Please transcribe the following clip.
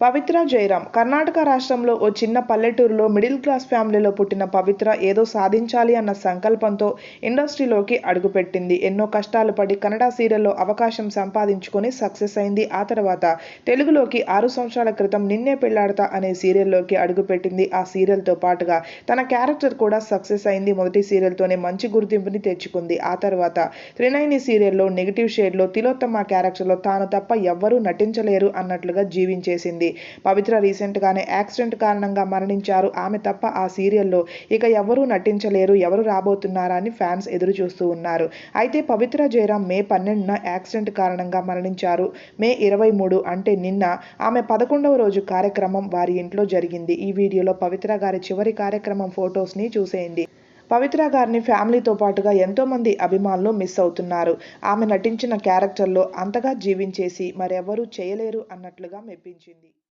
పవిత్ర జయరాం. కర్ణాటక రాష్ట్రంలో ఓ చిన్న పల్లెటూరులో మిడిల్ క్లాస్ ఫ్యామిలీలో పుట్టిన పవిత్ర ఏదో సాధించాలి అన్న సంకల్పంతో ఇండస్ట్రీలోకి అడుగుపెట్టింది. ఎన్నో కష్టాలు పడి కన్నడ సీరియల్లో అవకాశం సంపాదించుకొని సక్సెస్ అయింది. ఆ తర్వాత తెలుగులోకి ఆరు సంవత్సరాల క్రితం నిన్నే పెళ్ళాడతా అనే సీరియల్లోకి అడుగుపెట్టింది. ఆ సీరియల్తో పాటుగా తన క్యారెక్టర్ కూడా సక్సెస్ అయింది. మొదటి సీరియల్తోనే మంచి గుర్తింపుని తెచ్చుకుంది. ఆ తర్వాత త్రినైని సీరియల్లో నెగిటివ్ షేడ్లో తిలోత్తమ క్యారెక్టర్లో తాను తప్ప ఎవ్వరూ నటించలేరు అన్నట్లుగా జీవించేసింది. పవిత్ర రీసెంట్గానే యాక్సిడెంట్ కారణంగా మరణించారు. ఆమె తప్ప ఆ సీరియల్లో ఇక ఎవరూ నటించలేరు ఎవరు రాబోతున్నారా అని ఫ్యాన్స్ ఎదురు చూస్తూ ఉన్నారు. అయితే పవిత్ర జయరాం మే పన్నెండున యాక్సిడెంట్ కారణంగా మరణించారు. మే ఇరవై మూడు అంటే నిన్న ఆమె పదకొండవ రోజు కార్యక్రమం వారి ఇంట్లో జరిగింది. ఈ వీడియోలో పవిత్ర గారి చివరి కార్యక్రమం ఫొటోస్ని చూసేయండి. పవిత్ర గారిని ఫ్యామిలీతో పాటుగా ఎంతోమంది అభిమానులు మిస్ అవుతున్నారు. ఆమె నటించిన క్యారెక్టర్లో అంతగా జీవించేసి మరెవరూ చేయలేరు అన్నట్లుగా మెప్పించింది.